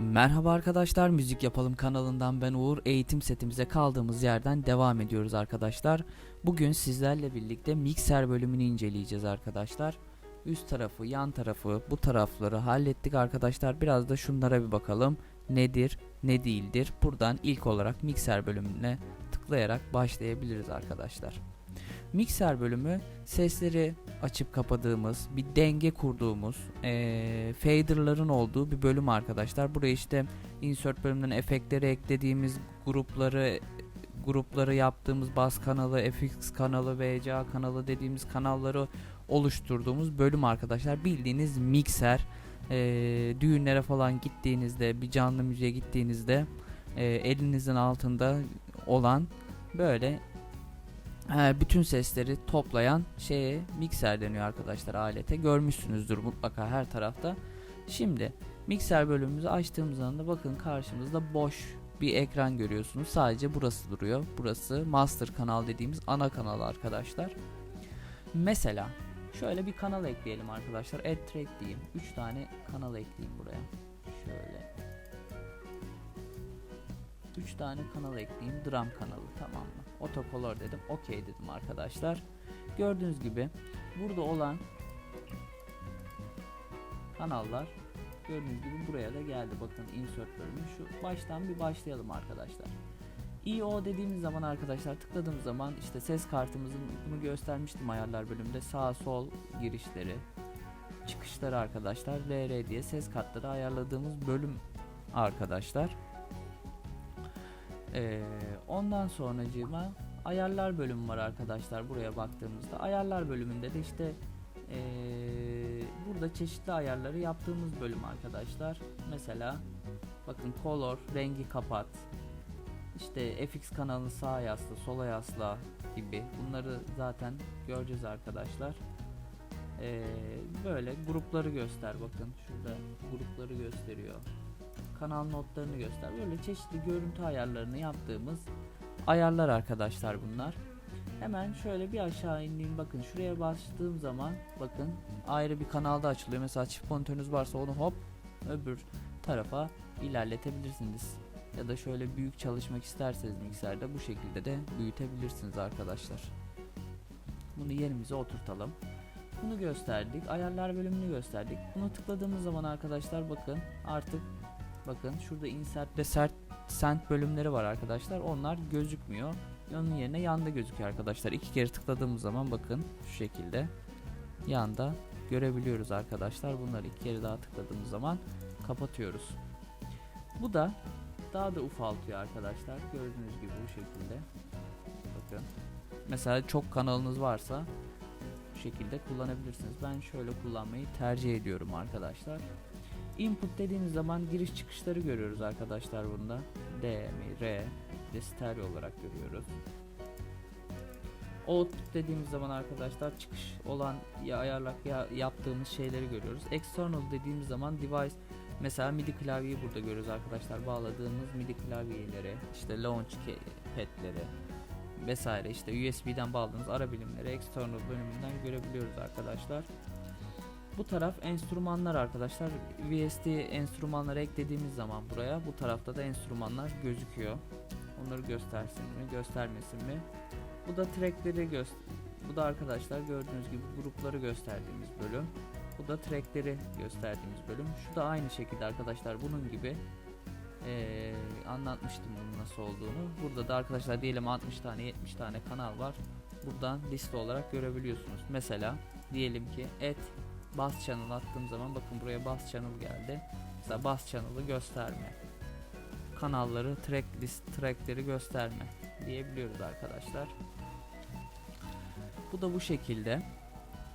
Merhaba arkadaşlar, Müzik Yapalım kanalından ben Uğur. Eğitim setimize kaldığımız yerden devam ediyoruz arkadaşlar. Bugün sizlerle birlikte mikser bölümünü inceleyeceğiz arkadaşlar. Üst tarafı, yan tarafı, bu tarafları hallettik arkadaşlar. Biraz da şunlara bir bakalım. Nedir, ne değildir? Buradan ilk olarak mikser bölümüne tıklayarak başlayabiliriz arkadaşlar. Mikser bölümü sesleri açıp kapadığımız, bir denge kurduğumuz, eee faderların olduğu bir bölüm arkadaşlar. Buraya işte insert bölümünden efektleri eklediğimiz grupları grupları yaptığımız bas kanalı, FX kanalı, VCA kanalı dediğimiz kanalları oluşturduğumuz bölüm arkadaşlar. Bildiğiniz mikser. Eee, düğünlere falan gittiğinizde, bir canlı müziğe gittiğinizde eee, elinizin altında olan böyle e, bütün sesleri toplayan şeye mikser deniyor arkadaşlar alete. Görmüşsünüzdür mutlaka her tarafta. Şimdi mikser bölümümüzü açtığımız anda bakın karşımızda boş bir ekran görüyorsunuz. Sadece burası duruyor. Burası master kanal dediğimiz ana kanal arkadaşlar. Mesela şöyle bir kanal ekleyelim arkadaşlar. Add track diyeyim. 3 tane kanal ekleyeyim buraya. Şöyle. 3 tane kanal ekleyeyim. Drum kanalı tamam mı? Otocolor dedim. Okey dedim arkadaşlar. Gördüğünüz gibi burada olan kanallar gördüğünüz gibi buraya da geldi. Bakın insert bölümü. Şu baştan bir başlayalım arkadaşlar. IO dediğimiz zaman arkadaşlar tıkladığımız zaman işte ses kartımızın bunu göstermiştim ayarlar bölümünde sağ sol girişleri çıkışları arkadaşlar RR diye ses kartları ayarladığımız bölüm arkadaşlar. Ee, ondan sonracığıma ayarlar bölümü var arkadaşlar buraya baktığımızda. Ayarlar bölümünde de işte ee, burada çeşitli ayarları yaptığımız bölüm arkadaşlar. Mesela bakın color, rengi kapat. İşte FX kanalını sağa yasla, sola yasla gibi bunları zaten göreceğiz arkadaşlar. Ee, böyle grupları göster bakın şurada grupları gösteriyor kanal notlarını göster. Böyle çeşitli görüntü ayarlarını yaptığımız ayarlar arkadaşlar bunlar. Hemen şöyle bir aşağı ineyim bakın şuraya bastığım zaman bakın ayrı bir kanalda açılıyor. Mesela çift monitörünüz varsa onu hop öbür tarafa ilerletebilirsiniz. Ya da şöyle büyük çalışmak isterseniz mikserde bu şekilde de büyütebilirsiniz arkadaşlar. Bunu yerimize oturtalım. Bunu gösterdik. Ayarlar bölümünü gösterdik. Bunu tıkladığımız zaman arkadaşlar bakın artık Bakın şurada insert ve sert sent bölümleri var arkadaşlar. Onlar gözükmüyor. Onun yerine yanda gözüküyor arkadaşlar. İki kere tıkladığımız zaman bakın şu şekilde yanda görebiliyoruz arkadaşlar. Bunları iki kere daha tıkladığımız zaman kapatıyoruz. Bu da daha da ufaltıyor arkadaşlar. Gördüğünüz gibi bu şekilde. Bakın. Mesela çok kanalınız varsa bu şekilde kullanabilirsiniz. Ben şöyle kullanmayı tercih ediyorum arkadaşlar. Input dediğimiz zaman giriş çıkışları görüyoruz arkadaşlar bunda. D, mi, R, de stereo olarak görüyoruz. Output dediğimiz zaman arkadaşlar çıkış olan ya ayarlak ya yaptığımız şeyleri görüyoruz. External dediğimiz zaman device mesela MIDI klavyeyi burada görüyoruz arkadaşlar. Bağladığımız MIDI klavyeleri, işte launch pad'leri vesaire işte USB'den bağladığımız ara bilimleri external bölümünden görebiliyoruz arkadaşlar. Bu taraf enstrümanlar arkadaşlar. VST enstrümanları eklediğimiz zaman buraya bu tarafta da enstrümanlar gözüküyor. Onları göstersin mi, göstermesin mi? Bu da trackleri göster bu da arkadaşlar gördüğünüz gibi grupları gösterdiğimiz bölüm. Bu da trackleri gösterdiğimiz bölüm. Şu da aynı şekilde arkadaşlar bunun gibi ee, anlatmıştım bunun nasıl olduğunu. Burada da arkadaşlar diyelim 60 tane 70 tane kanal var. Buradan liste olarak görebiliyorsunuz. Mesela diyelim ki et Bass channel attığım zaman bakın buraya bass channel geldi. Mesela bass channel'ı gösterme. Kanalları, track list, trackleri gösterme diyebiliyoruz arkadaşlar. Bu da bu şekilde.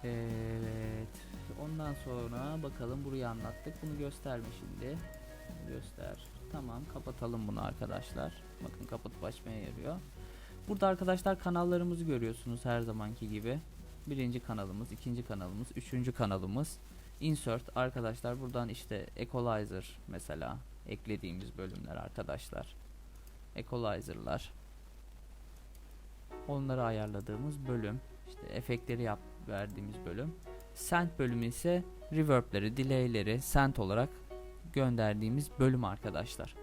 Evet. Ondan sonra bakalım burayı anlattık. Bunu gösterme şimdi. Göster. Tamam kapatalım bunu arkadaşlar. Bakın kapatıp açmaya yarıyor. Burada arkadaşlar kanallarımızı görüyorsunuz her zamanki gibi birinci kanalımız, ikinci kanalımız, üçüncü kanalımız. Insert arkadaşlar buradan işte equalizer mesela eklediğimiz bölümler arkadaşlar. Equalizer'lar. Onları ayarladığımız bölüm. işte efektleri yap verdiğimiz bölüm. Send bölümü ise reverb'leri, delay'leri send olarak gönderdiğimiz bölüm arkadaşlar.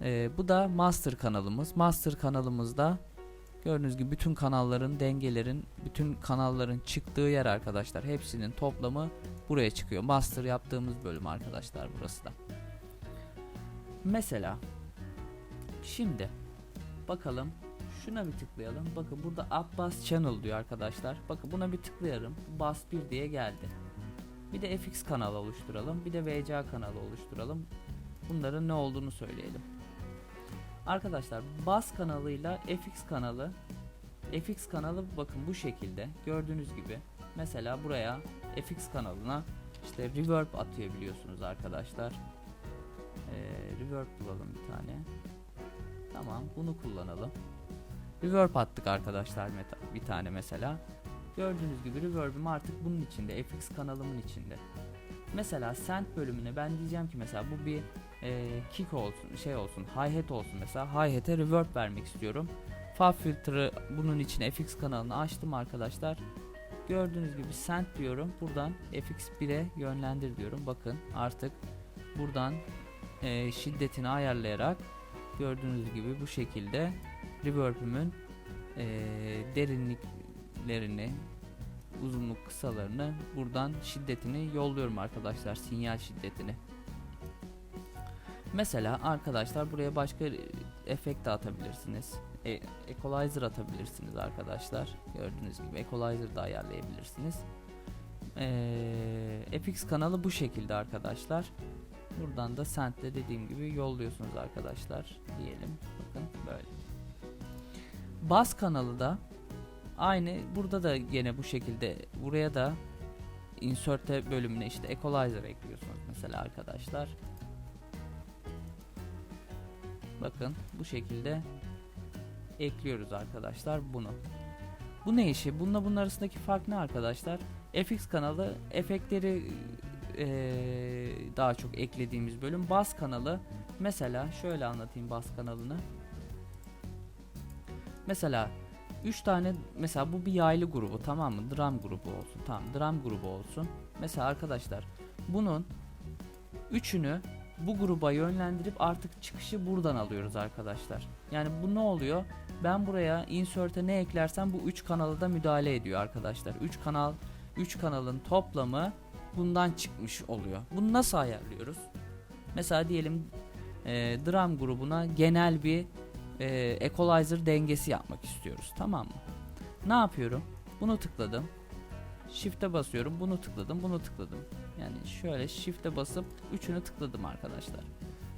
Ee, bu da master kanalımız. Master kanalımızda gördüğünüz gibi bütün kanalların, dengelerin, bütün kanalların çıktığı yer arkadaşlar. Hepsinin toplamı buraya çıkıyor. Master yaptığımız bölüm arkadaşlar burası da. Mesela şimdi bakalım şuna bir tıklayalım. Bakın burada Abbas Channel diyor arkadaşlar. Bakın buna bir tıklayalım. Bas 1 diye geldi. Bir de FX kanalı oluşturalım. Bir de VCA kanalı oluşturalım. Bunların ne olduğunu söyleyelim. Arkadaşlar Bas kanalıyla FX kanalı FX kanalı bakın bu şekilde gördüğünüz gibi mesela buraya FX kanalına işte reverb atıyor biliyorsunuz arkadaşlar. Ee, reverb bulalım bir tane. Tamam bunu kullanalım. Reverb attık arkadaşlar meta- bir tane mesela. Gördüğünüz gibi reverb'im artık bunun içinde FX kanalımın içinde. Mesela send bölümüne ben diyeceğim ki mesela bu bir e, kick olsun şey olsun hi-hat olsun mesela hi-hat'e reverb vermek istiyorum. Fab filtre bunun için FX kanalını açtım arkadaşlar. Gördüğünüz gibi send diyorum. Buradan FX1'e yönlendir diyorum. Bakın artık buradan e, şiddetini ayarlayarak gördüğünüz gibi bu şekilde reverb'ümün e, derinliklerini uzunluk kısalarını buradan şiddetini yolluyorum arkadaşlar sinyal şiddetini. Mesela arkadaşlar buraya başka efekt atabilirsiniz. E, equalizer atabilirsiniz arkadaşlar. Gördüğünüz gibi equalizer da ayarlayabilirsiniz. E, FX kanalı bu şekilde arkadaşlar. Buradan da send'le dediğim gibi yolluyorsunuz arkadaşlar diyelim. Bakın böyle. Bas kanalı da aynı burada da yine bu şekilde buraya da inserte bölümüne işte equalizer ekliyorsunuz mesela arkadaşlar. Bakın bu şekilde ekliyoruz arkadaşlar bunu. Bu ne işi? Bununla bunun arasındaki fark ne arkadaşlar? FX kanalı efektleri eee, daha çok eklediğimiz bölüm. Bas kanalı mesela şöyle anlatayım bas kanalını. Mesela 3 tane mesela bu bir yaylı grubu tamam mı? Drum grubu olsun. Tamam drum grubu olsun. Mesela arkadaşlar bunun üçünü bu gruba yönlendirip artık çıkışı buradan alıyoruz arkadaşlar. Yani bu ne oluyor? Ben buraya insert'e ne eklersem bu 3 kanala da müdahale ediyor arkadaşlar. 3 kanal 3 kanalın toplamı bundan çıkmış oluyor. Bunu nasıl ayarlıyoruz? Mesela diyelim e, drum grubuna genel bir e, equalizer dengesi yapmak istiyoruz. Tamam mı? Ne yapıyorum? Bunu tıkladım. Shift'e basıyorum. Bunu tıkladım. Bunu tıkladım. Yani şöyle shift'e basıp üçünü tıkladım arkadaşlar.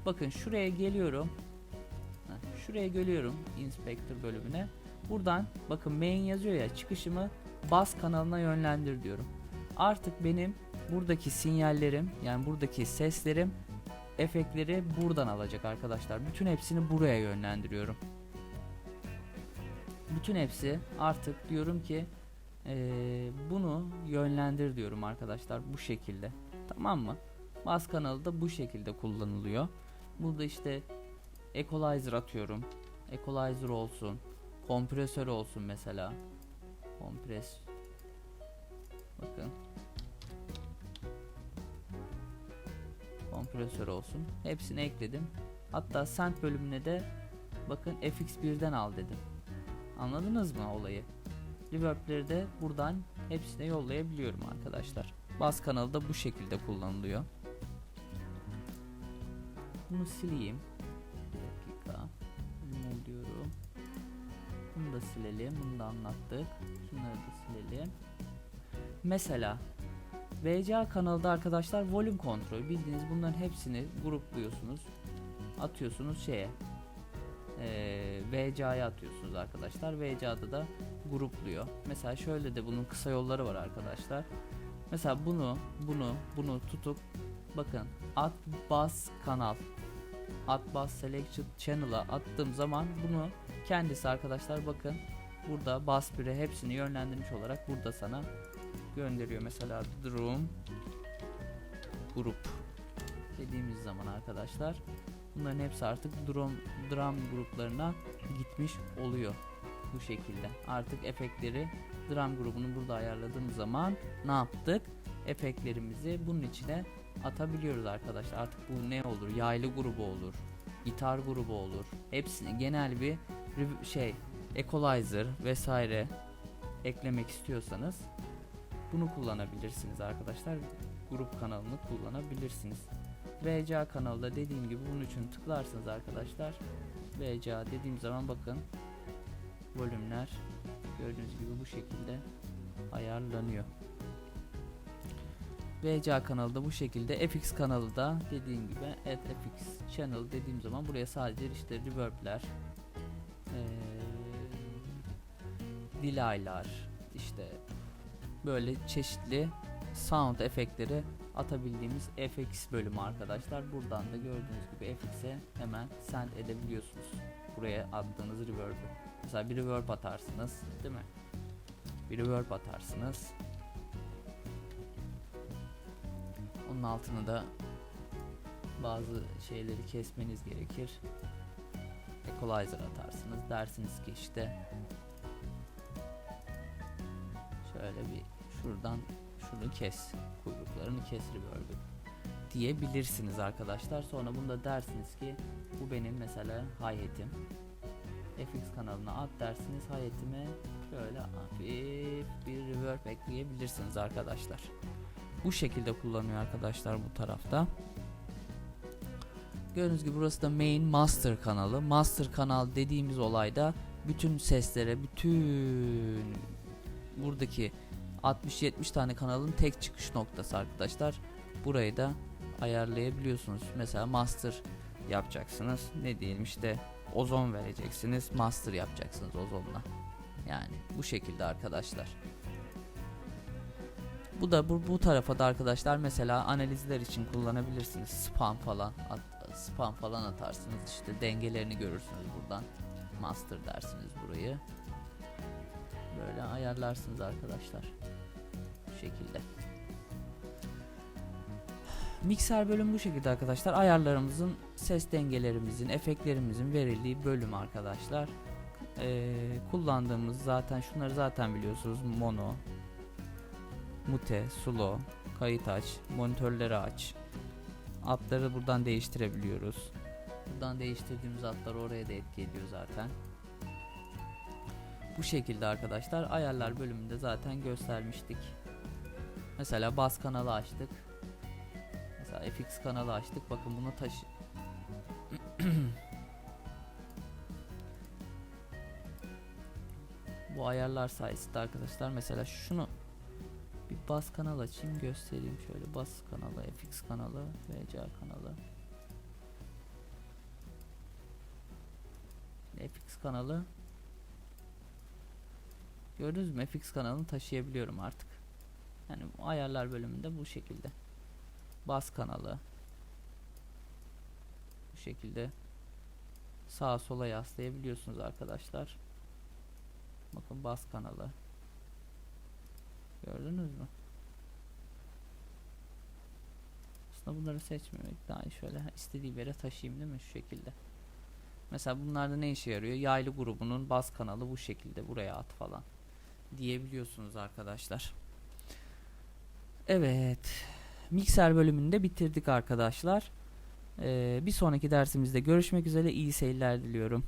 Bakın şuraya geliyorum. Şuraya geliyorum inspector bölümüne. Buradan bakın main yazıyor ya çıkışımı bas kanalına yönlendir diyorum. Artık benim buradaki sinyallerim yani buradaki seslerim efektleri buradan alacak arkadaşlar. Bütün hepsini buraya yönlendiriyorum. Bütün hepsi artık diyorum ki eee, bunu yönlendir diyorum arkadaşlar bu şekilde. Tamam mı? Bas kanalı da bu şekilde kullanılıyor. Burada işte equalizer atıyorum. Equalizer olsun. Kompresör olsun mesela. Kompres. Bakın. kompresör olsun. Hepsini ekledim. Hatta send bölümüne de bakın fx1'den al dedim. Anladınız mı olayı? Reverb'leri de buradan hepsine yollayabiliyorum arkadaşlar. Bas kanalı da bu şekilde kullanılıyor. Bunu sileyim. Bir dakika. Remove diyorum. Bunu da silelim. Bunu da anlattık. Şunları da silelim. Mesela VCA kanalda arkadaşlar volüm kontrol bildiğiniz bunların hepsini grupluyorsunuz atıyorsunuz şeye ee, VCA'ya atıyorsunuz arkadaşlar VCA'da da grupluyor mesela şöyle de bunun kısa yolları var arkadaşlar mesela bunu bunu bunu tutup bakın at bas kanal at bas selection channel'a attığım zaman bunu kendisi arkadaşlar bakın burada bas 1'e hepsini yönlendirmiş olarak burada sana gönderiyor. Mesela drum grup dediğimiz zaman arkadaşlar bunların hepsi artık drum drum gruplarına gitmiş oluyor bu şekilde. Artık efektleri drum grubunu burada ayarladığımız zaman ne yaptık? Efektlerimizi bunun içine atabiliyoruz arkadaşlar. Artık bu ne olur? Yaylı grubu olur. Gitar grubu olur. Hepsini genel bir şey equalizer vesaire eklemek istiyorsanız bunu kullanabilirsiniz arkadaşlar. Grup kanalını kullanabilirsiniz. VCA kanalda dediğim gibi bunun için tıklarsınız arkadaşlar. VCA dediğim zaman bakın volümler gördüğünüz gibi bu şekilde ayarlanıyor. VCA kanalı da bu şekilde. FX kanalı da dediğim gibi at FX channel dediğim zaman buraya sadece işte reverb'ler, eee delay'lar, işte böyle çeşitli sound efektleri atabildiğimiz FX bölümü arkadaşlar. Buradan da gördüğünüz gibi FX'e hemen send edebiliyorsunuz. Buraya attığınız reverb'ü. Mesela bir reverb atarsınız, değil mi? Bir reverb atarsınız. Onun altını da bazı şeyleri kesmeniz gerekir. Equalizer atarsınız. Dersiniz ki işte şöyle bir şuradan şunu kes. Kuyruklarını kes reverb'ü diyebilirsiniz arkadaşlar. Sonra bunda dersiniz ki bu benim mesela hi-hat'im. FX kanalına at dersiniz hi-hat'ime şöyle hafif bir reverb ekleyebilirsiniz arkadaşlar. Bu şekilde kullanıyor arkadaşlar bu tarafta. Gördüğünüz gibi burası da main master kanalı. Master kanal dediğimiz olayda bütün seslere, bütün buradaki 60-70 tane kanalın tek çıkış noktası arkadaşlar. Burayı da ayarlayabiliyorsunuz. Mesela master yapacaksınız. Ne diyelim işte ozon vereceksiniz. Master yapacaksınız ozonla. Yani bu şekilde arkadaşlar. Bu da bu, bu tarafa da arkadaşlar mesela analizler için kullanabilirsiniz. Spam falan at, spam falan atarsınız. işte dengelerini görürsünüz buradan. Master dersiniz burayı. Böyle ayarlarsınız arkadaşlar. Bu şekilde. Mikser bölüm bu şekilde arkadaşlar. Ayarlarımızın, ses dengelerimizin, efektlerimizin verildiği bölüm arkadaşlar. Ee, kullandığımız zaten şunları zaten biliyorsunuz. Mono, mute, slow, kayıt aç, monitörleri aç. Atları buradan değiştirebiliyoruz. Buradan değiştirdiğimiz atlar oraya da etki ediyor zaten. Bu şekilde arkadaşlar ayarlar bölümünde zaten göstermiştik. Mesela bas kanalı açtık. Mesela FX kanalı açtık. Bakın bunu taşı Bu ayarlar sayesinde arkadaşlar mesela şunu bir bas kanal açayım göstereyim şöyle bas kanalı, FX kanalı, VCA kanalı. FX kanalı Gördünüz mü FX kanalını taşıyabiliyorum artık. Yani ayarlar bölümünde bu şekilde. Bas kanalı. Bu şekilde sağa sola yaslayabiliyorsunuz arkadaşlar. Bakın bas kanalı. Gördünüz mü? Aslında bunları seçmemek daha iyi. Şöyle istediği yere taşıyayım değil mi? Şu şekilde. Mesela bunlarda ne işe yarıyor? Yaylı grubunun bas kanalı bu şekilde buraya at falan diyebiliyorsunuz arkadaşlar. Evet. Mikser bölümünde bitirdik arkadaşlar. Ee, bir sonraki dersimizde görüşmek üzere. İyi seyirler diliyorum.